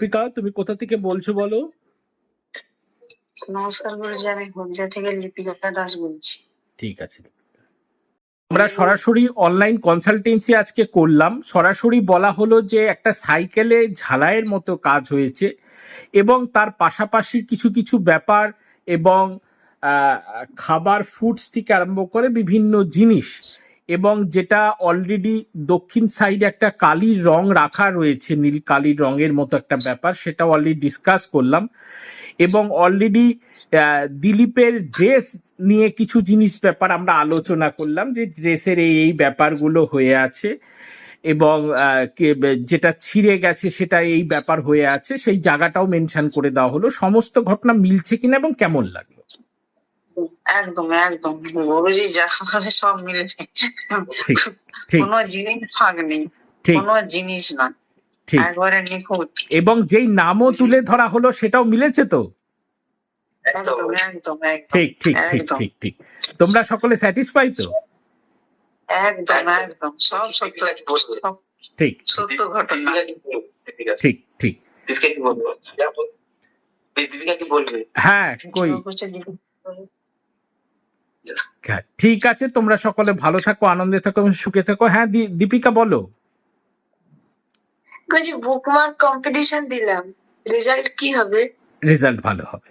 লিপিকা তুমি কোথা থেকে বলছো বলো? নমস্কার গুরুজি আমি হলদিয়া থেকে লিপিকা দাস বলছি। ঠিক আছে। আমরা সরাসরি অনলাইন কনসালটেন্সি আজকে করলাম। সরাসরি বলা হলো যে একটা সাইকেলে ঝালাইয়ের মতো কাজ হয়েছে এবং তার পাশাপাশি কিছু কিছু ব্যাপার এবং আহ, খাবার ফুডস থেকে আরম্ভ করে বিভিন্ন জিনিস এবং যেটা অলরেডি দক্ষিণ সাইডে একটা কালির রং রাখা রয়েছে, নীল কালির রঙের মতো একটা ব্যাপার, সেটা অলরেডি ডিসকাস করলাম। এবং অলরেডি দিলীপের ড্রেস নিয়ে কিছু জিনিস ব্যাপার আমরা আলোচনা করলাম, যে ড্রেসের এই এই ব্যাপারগুলো হয়ে আছে এবং যেটা ছিঁড়ে গেছে সেটা এই ব্যাপার হয়ে আছে, সেই জায়গাটাও মেনশন করে দেওয়া হলো। সমস্ত ঘটনা মিলছে কিনা এবং কেমন লাগল? একদম একদম। গুরুজি যা বলে সব মিলে ঠিক ঠিক। কোনো জিনিস ফাঁক নেই। কোনো জিনিস না। একবারে নিখুঁত। এবং যেই নামও তুলে ধরা হলো সেটাও মিলেছে তো? একদম একদম একদম। ঠিক ঠিক ঠিক ঠিক ঠিক। তোমরা সকলে স্যাটিসফাই তো? একদম একদম। সব সত্য। ঠিক। সত্য ঘটনা। ঠিক ঠিক। দীপিকা কি বলব? হ্যাঁ কই? হ্যাঁ, ঠিক আছে তোমরা সকলে ভালো থাকো আনন্দে থাকো সুখে থাকো। হ্যাঁ দীপিকা বলো। বুকমার্ক কম্পিটিশন দিলাম। রেজাল্ট কি হবে? রেজাল্ট ভালো হবে।